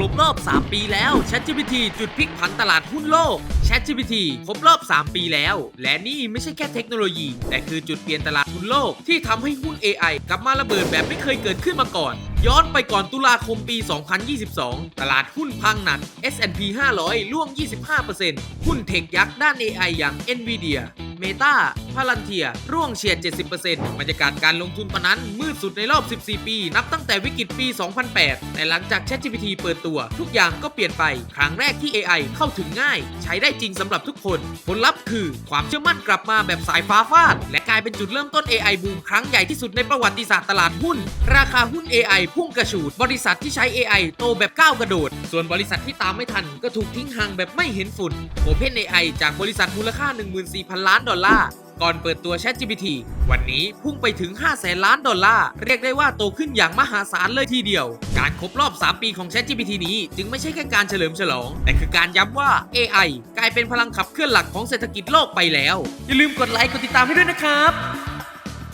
รบรอบ 3 ปีแล้ว ChatGPT จุดพลิกผันตลาดหุ้นโลก ChatGPT ครบรอบ 3 ปีแล้ว และนี่ไม่ใช่แค่เทคโนโลยี แต่คือจุดเปลี่ยนตลาดหุ้นโลกที่ทำให้หุ้น AI กลับมาระเบิดแบบไม่เคยเกิดขึ้นมาก่อน ย้อนไปก่อนตุลาคมปี 2022 ตลาดหุ้นพังหนัก S&P 500 ร่วง 25%หุ้นเทคยักษ์ด้าน AI อย่าง Nvidia Meta พาลันเทีย ร่วงเฉียด 70%บรรยากาศการลงทุนตอนนั้น มืดสุดในรอบ 14 ปี นับตั้งแต่วิกฤตปี 2008 แต่หลังจาก ChatGPT เปิดตัว ทุกอย่างก็เปลี่ยนไป ครั้งแรกที่ AI เข้าถึงง่าย ใช้ได้จริงสำหรับทุกคน ผลลัพธ์คือ ความเชื่อมั่นกลับมาแบบสายฟ้าฟาด และกลายเป็นจุดเริ่มต้น AI บูมครั้งใหญ่ที่สุดในประวัติศาสตร์ตลาดหุ้น ราคาหุ้น AI พุ่งกระฉูด บริษัทที่ใช้ AI โตแบบก้าวกระโดด ส่วนบริษัทที่ตามไม่ทันก็ถูกทิ้งห่างแบบไม่เห็นฝุ่น OpenAI จากบริษัทมูลค่า 14,000 ล้านดอลลาร์ ก่อนเปิดตัว ChatGPT วันนี้พุ่งไปถึง 5 แสนล้านดอลลาร์ เรียกได้ว่าโตขึ้นอย่างมหาศาลเลยทีเดียว การครบรอบ 3 ปีของ ChatGPT นี้ จึงไม่ใช่แค่การเฉลิมฉลอง แต่คือการย้ำว่า AI กลายเป็นพลังขับเคลื่อนหลักของเศรษฐกิจโลกไปแล้ว อย่าลืมกดไลค์กดติดตามให้ด้วยนะครับ